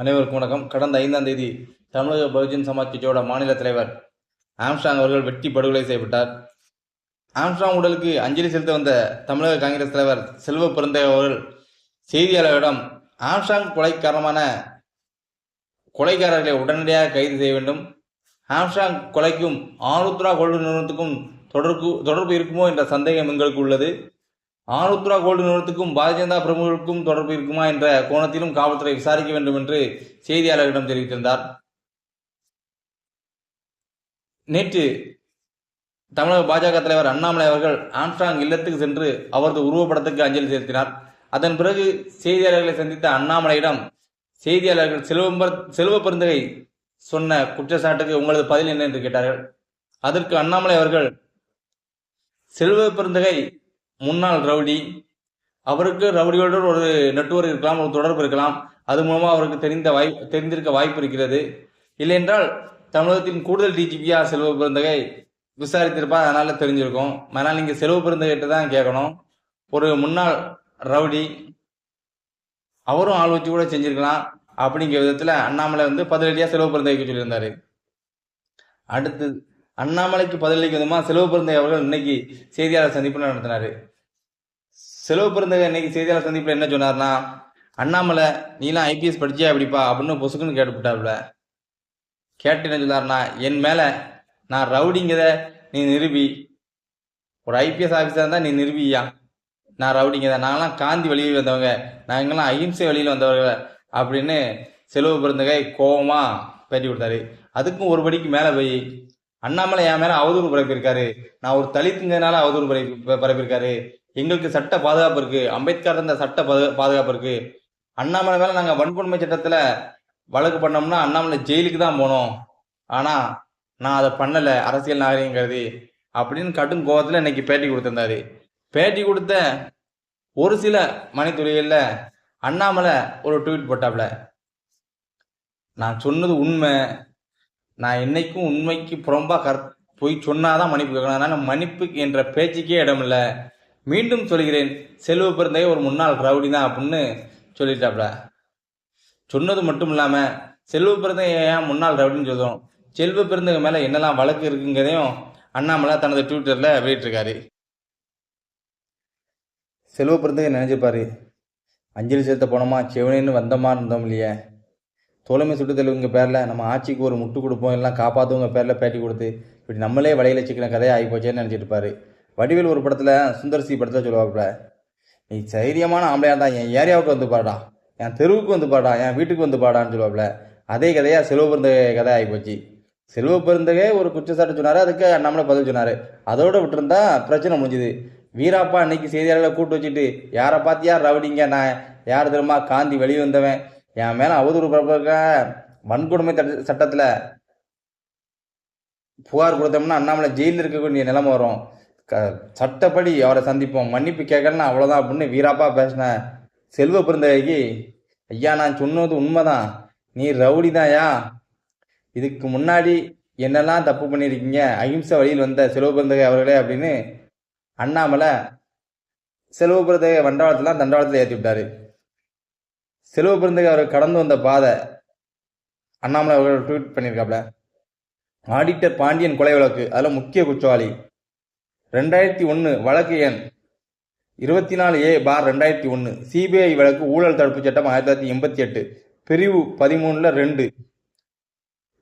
அனைவருக்கும் வணக்கம். கடந்த ஐந்தாம் தேதி தமிழக பகுஜன் சமாஜ் கட்சியோட மாநில தலைவர் ஆம்ஸ்டாங் அவர்கள் வெட்டி படுகொலை செய்யப்பட்டார். ஆம்ஸ்டாங் உடலுக்கு அஞ்சலி செலுத்த வந்த தமிழக காங்கிரஸ் தலைவர் செல்வ பெருந்தகை அவர்கள் செய்தியாளர்களிடம் ஆம்ஸ்டாங் கொலை காரணமான உடனடியாக கைது செய்ய வேண்டும். ஆம்ஸ்டாங் கொலைக்கும் ஆருத்ரா கொள்கை நிறுவனத்துக்கும் தொடர்பு தொடர்பு இருக்குமோ என்ற சந்தேகம் எங்களுக்கு உள்ளது. ஆருத்ரா கோல்டு நிறுவனத்துக்கும் பாரதிய ஜனதா பிரமுகர்களுக்கும் தொடர்பு இருக்குமா என்ற கோணத்திலும் காவல்துறை விசாரிக்க வேண்டும் என்று செய்தியாளர்களிடம் தெரிவித்திருந்தார். நேற்று தமிழக பாஜக தலைவர் அண்ணாமலை அவர்கள் ஆம்ஸ்டாங் இல்லத்துக்கு சென்று அவரது உருவப்படத்துக்கு அஞ்சலி செலுத்தினார். அதன் பிறகு செய்தியாளர்களை சந்தித்த அண்ணாமலையிடம் செய்தியாளர்கள் செல்வம்பர் செல்வ பெருந்தகை சொன்ன குற்றச்சாட்டுக்கு உங்களது பதில் என்ன என்று கேட்டார்கள். அதற்கு அண்ணாமலை அவர்கள் செல்வ பெருந்தகை முன்னாள் ரவுடி. அவருக்கு ரவுடியோட ஒரு நெட்ஒர்க் இருக்கலாம் ஒரு தொடர்பு இருக்கலாம். அது மூலமாக அவருக்கு தெரிந்த வாய் தெரிந்திருக்க வாய்ப்பு இருக்கிறது. இல்லையென்றால் தமிழகத்தின் கூடுதல் டிஜிபியாக செல்வ பெருந்தகை விசாரித்திருப்பா அதனால் தெரிஞ்சிருக்கும். அதனால் நீங்கள் செல்வ பெருந்தகிட்ட தான் கேட்கணும். ஒரு முன்னாள் ரவுடி அவரும் ஆள் வச்சு கூட செஞ்சிருக்கலாம். அப்படிங்கிற விதத்தில் அண்ணாமலை வந்து பதிலடியாக செலவு பெருந்தகைக்கு சொல்லியிருந்தார். அடுத்து அண்ணாமலைக்கு பதிலளிக்க விதமாக செலவு பிறந்தை அவர்கள் இன்னைக்கு செய்தியாளர் சந்திப்பு நடத்தினார். செலவு பிறந்த இன்னைக்கு செய்தியாளர் சந்திப்பில் என்ன சொன்னார்னா அண்ணாமலை நீலாம் ஐபிஎஸ் படிச்சியா அப்படிப்பா அப்படின்னு பொசுக்குன்னு கேட்டுவிட்டாப்புல கேட்டு என்ன சொன்னார்னா என் மேலே நான் ரவுடிங்கிறத நீ நிரூபி ஒரு ஐபிஎஸ் ஆஃபீஸாக இருந்தால் நீ நிரூபியா நான் ரவுடிங்க தான் நாங்களாம் காந்தி வழியில் வந்தவங்க. நாங்களாம் அகிம்சை வழியில் வந்தவர்கள்? அப்படின்னு செலவு பிறந்தகை கோபமாக பேட்டி கொடுத்தாரு. அதுக்கும் ஒரு படிக்கு மேலே போய் அண்ணாமலை என் மேலே அவதூறு பரப்பியிருக்காரு. நான் ஒரு தலித்துங்கிறதுனால அவதூறு பரப்பி பரப்பியிருக்காரு. எங்களுக்கு சட்ட பாதுகாப்பு இருக்கு. அம்பேத்கர் இருந்த சட்ட பாது- பாதுகாப்பு இருக்கு. அண்ணாமலை மேல நாங்கள் வன்கொடுமை சட்டத்தில் வழக்கு பண்ணோம்னா அண்ணாமலை ஜெயிலுக்கு தான் போனோம். ஆனால் நான் அதை பண்ணலை. அரசியல் நாகரிகம் கருதி அப்படின்னு கடும் கோபத்துல இன்னைக்கு பேட்டி கொடுத்திருந்தாரு. பேட்டி கொடுத்த ஒரு சில மணித்துளிகளில் அண்ணாமலை ஒரு ட்வீட் போட்டாப்ல. நான் சொன்னது உண்மை. நான் என்னைக்கும் உண்மைக்கு புறம்பா கர் போய் சொன்னாதான் மன்னிப்பு கேட்கணும். அதனால மன்னிப்பு என்ற பேச்சுக்கே இடமில்ல. மீண்டும் சொல்கிறேன் செல்வ பிறந்தகை ஒரு முன்னாள் ரவுடி தான் அப்படின்னு சொல்லிட்டாப்ல. சொன்னது மட்டும் இல்லாமல் செல்வ பிறந்தகை ஏன் முன்னாள் ரவுடின்னு சொல்கிறோம் செல்வ பிறந்தகை மேலே என்னெல்லாம் வழக்கு இருக்குங்கிறதையும் அண்ணாமலை தனது ட்விட்டரில் வெளியிட்டிருக்காரு. செல்வ பிறந்தகை நினைச்சிருப்பாரு அஞ்சலி செலுத்த போனோமா? செவனேன்னு வந்தமா? இருந்தோம் இல்லையே. தோழமை சுட்டு தெளிவுங்க பேரில் நம்ம ஆட்சிக்கு ஒரு முட்டு கொடுப்போம். எல்லாம் காப்பாற்றுவங்க பேரில் பேட்டி கொடுத்து இப்படி நம்மளே வலையில் சிக்கின கதையாக ஆகி போச்சேன்னு நினச்சிட்டு இருப்பாரு. வடிவேல் ஒரு படத்தில் சுந்தர்சி படத்தில் சொல்லுவாப்புல நீ தைரியமான ஆம்பளையாக தான் என் ஏரியாவுக்கு வந்து பாடா என் தெருவுக்கு வந்து பாடா என் வீட்டுக்கு வந்து பாடான்னு சொல்லுவாப்புல. அதே கதையாக செல்வ பிறந்தகை கதை ஆகிப்போச்சு போச்சு. செல்வ பிறந்தகை ஒரு குற்றச்சாட்டு சொன்னார் அதுக்கு அண்ணாமலை பதில் சொன்னார். அதோடு விட்டுருந்தா பிரச்சனை முடிஞ்சுது. வீராப்பா அன்னைக்கு செய்தியாளர்களை கூட்டு வச்சுட்டு யாரை பார்த்தியா ரவுடிங்க நான் யார் தெரியுமா காந்தி வெளியே வந்தவன் என் மேலே அவதூறு பரப்புக்க வன்கொடுமை சட்டத்தில் புகார் கொடுத்தோம்னா அண்ணாமலை ஜெயிலில் இருக்கக்கூடிய நிலைமை வரும். க சட்டப்படி அவரை சந்திப்போம். மன்னிப்பு கேட்கலன்னா அவ்வளோதான் அப்படின்னு வீராப்பா பேசின செல்வ பிறந்தகைக்கு ஐயா நான் சொன்னது உண்மைதான். நீ ரவுடி தான்யா. இதுக்கு முன்னாடி என்னெல்லாம் தப்பு பண்ணியிருக்கீங்க? அகிம்சை வழியில் வந்த செல்வ பிறந்தகை அவர்களே அப்படின்னு அண்ணாமலை செல்வ பிறந்தகை வண்டவாளத்தெல்லாம் தண்டவாளத்தில் ஏற்றி விட்டார். செல்வ பிறந்தகை அவர் கடந்து வந்த பாதை அண்ணாமலை அவர்கள் ட்வீட் பண்ணியிருக்காப்ல. ஆடிட்டர் பாண்டியன் கொலை வழக்கு அதில் முக்கிய குற்றவாளி. ரெண்டாயிரத்தி ஒன்று வழக்கு எண் இருபத்தி நாலு ஏ பார் ரெண்டாயிரத்தி ஒன்று சிபிஐ வழக்கு ஊழல் தடுப்பு சட்டம் ஆயிரத்தி தொள்ளாயிரத்தி எண்பத்தி எட்டு. பிரிவு பதிமூணில் ரெண்டு.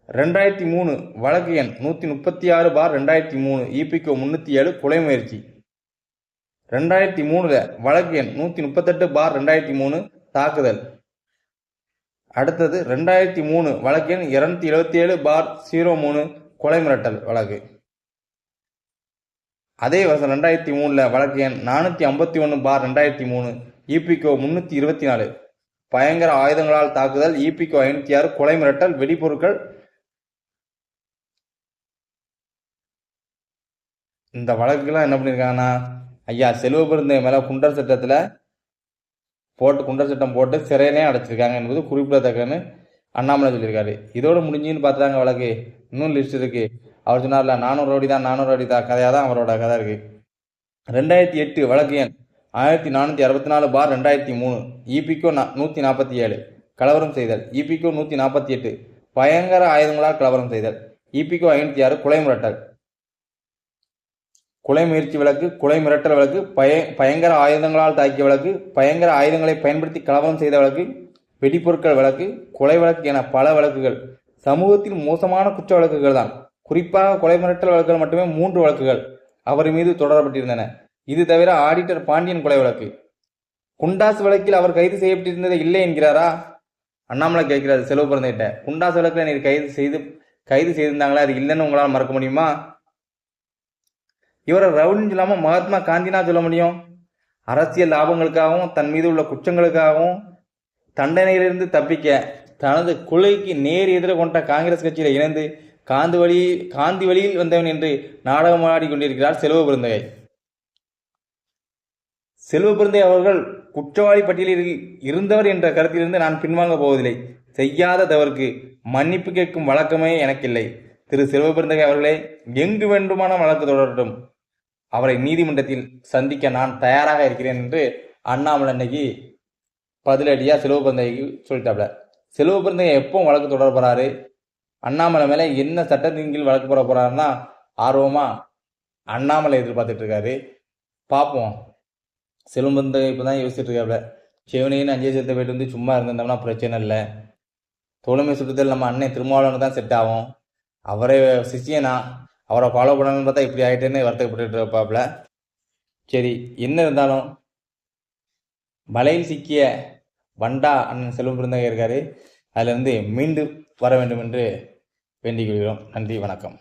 ரெண்டாயிரத்தி மூணு வழக்கு எண் நூற்றி முப்பத்தி ஆறு பார் ரெண்டாயிரத்தி மூணு. இபிகோ முந்நூற்றி ஏழு கொலை முயற்சி. ரெண்டாயிரத்தி மூணுல வழக்கு எண் நூற்றி முப்பத்தெட்டு பார் ரெண்டாயிரத்தி மூணு தாக்குதல். அடுத்தது ரெண்டாயிரத்தி மூணு வழக்கு எண் இரநூத்தி எழுபத்தி ஏழு பார் ஜீரோ மூணு கொலை மிரட்டல் வழக்கு. அதே வருஷம் ரெண்டாயிரத்தி மூணில் வழக்கு எண் நானூற்றி ஐம்பத்தி ஒன்று பார் ரெண்டாயிரத்தி மூணு இபிகோ முந்நூற்றி இருபத்தி நாலு. பயங்கர ஆயுதங்களால் தாக்குதல் இபிகோ ஐநூற்றி ஆறு கொலை மிரட்டல் வெடிபொருட்கள். இந்த வழக்குலாம் என்ன பண்ணியிருக்காங்கன்னா ஐயா செல்வ பெருந்தை மேலே குண்டர் சட்டத்தில் போட்டு குண்டர் சட்டம் போட்டு சிறையிலே அடைச்சிருக்காங்க என்பது குறிப்பிடத்தக்கன்னு அண்ணாமலை சொல்லியிருக்காரு. இதோட முடிஞ்சுன்னு பார்த்துட்டாங்க வழக்கு. இன்னும் லிஸ்ட் இருக்குது அவர் சொன்னார்ல நானூறு அடி தான் நானூறு அடி தான் கதையாக தான் அவரோட கதை இருக்குது ரெண்டாயிரத்தி எட்டு வழக்கு எண் ஆயிரத்தி நானூற்றி அறுபத்தி நாலு பார் ரெண்டாயிரத்தி மூணு இபிக்கோ நூற்றி நாற்பத்தி ஏழு கலவரம் செய்தல். இபிகோ நூற்றி நாற்பத்தி எட்டு பயங்கர ஆயுதங்களால் கலவரம் செய்தல். இபிகோ ஐநூற்றி ஆறு கொலை மிரட்டல். கொலை முயற்சி வழக்கு கொலை மிரட்டல் வழக்கு பய பயங்கர ஆயுதங்களால் தாக்கிய வழக்கு பயங்கர ஆயுதங்களை பயன்படுத்தி கலவரம் செய்த வழக்கு வெடிப்பொருட்கள் வழக்கு கொலை வழக்கு என பல வழக்குகள். சமூகத்தில் மோசமான குற்ற வழக்குகள் தான் குறிப்பாக கொலை மிரட்டல் வழக்குகள் மட்டுமே மூன்று வழக்குகள் அவர் மீது தொடரப்பட்டிருந்தன. இது தவிர ஆடிட்டர் பாண்டியன் கொலை வழக்கு. குண்டாஸ் வழக்கில் அவர் கைது செய்யப்பட்டிருந்தது இல்லை என்கிறாரா? அண்ணாமலை கேட்கிறாரு செலவு பிறந்திட்ட. குண்டாஸ் வழக்கில் நீர் கைது செய்து கைது செய்திருந்தாங்களா? அது இல்லைன்னு உங்களால் மறக்க முடியுமா? இவரை ரவுடின்னு சொல்லாம மகாத்மா காந்தினா சொல்ல முடியும். அரசியல் லாபங்களுக்காகவும் தன் மீது உள்ள குற்றங்களுக்காகவும் தண்டனையிலிருந்து தப்பிக்க தனது கொலைக்கு நேர் எதிர கொண்ட காங்கிரஸ் கட்சியில் இணைந்து காந்தி வழி காந்தி வழியில் வந்தவன் என்று நாடகமாடி கொண்டிருக்கிறார் செல்வ பெருந்தகை. செல்வ பெருந்தை அவர்கள் குற்றவாளி பட்டியலில் இருந்தவர் என்ற கருத்திலிருந்து நான் பின்வாங்க போவதில்லை. செய்யாத தவறுக்கு மன்னிப்பு கேட்கும் வழக்கமே எனக்கில்லை. திரு செல்வ பெருந்தகை அவர்களே எங்கு வேண்டுமான வழக்கு தொடரட்டும். அவரை நீதிமன்றத்தில் சந்திக்க நான் தயாராக இருக்கிறேன் என்று அண்ணாமலை அன்னைக்கு பதிலடியாக செல்வ பெருந்தகைக்கு சொல்லிட்டாப்ல. செல்வ பெருந்தகை எப்போ வழக்கு தொடர போறாரு? அண்ணாமலை மேலே என்ன சட்டத்தின் கீழ் வழக்கு போட போகிறாருன்னா ஆர்வமாக அண்ணாமலை எதிர்பார்த்துட்டு இருக்காரு. பார்ப்போம் செல்வம் இப்போ தான் யோசிச்சுட்டு இருக்காப்ல. சிவனையும் அஞ்சே சேர்த்த போயிட்டு வந்து சும்மா இருந்திருந்தோம்னா பிரச்சனை இல்லை. தோழமை சுற்றத்தில் நம்ம அண்ணன் திருமாவளவன் தான் செட் ஆகும் அவரே சிஷியனா அவரை ஃபாலோ பண்ணணும்னு பார்த்தா இப்படி ஆகிட்டேன்னு வருத்தப்பட்டு இருப்பாப்புல சரி என்ன இருந்தாலும் வலையில் சிக்கிய வண்டா அண்ணன் செல்வம் பிறந்தக இருக்காரு. அதிலிருந்து மீண்டு வர வேண்டும் என்று வேண்டிக் கொள்கிறோம். நன்றி வணக்கம்.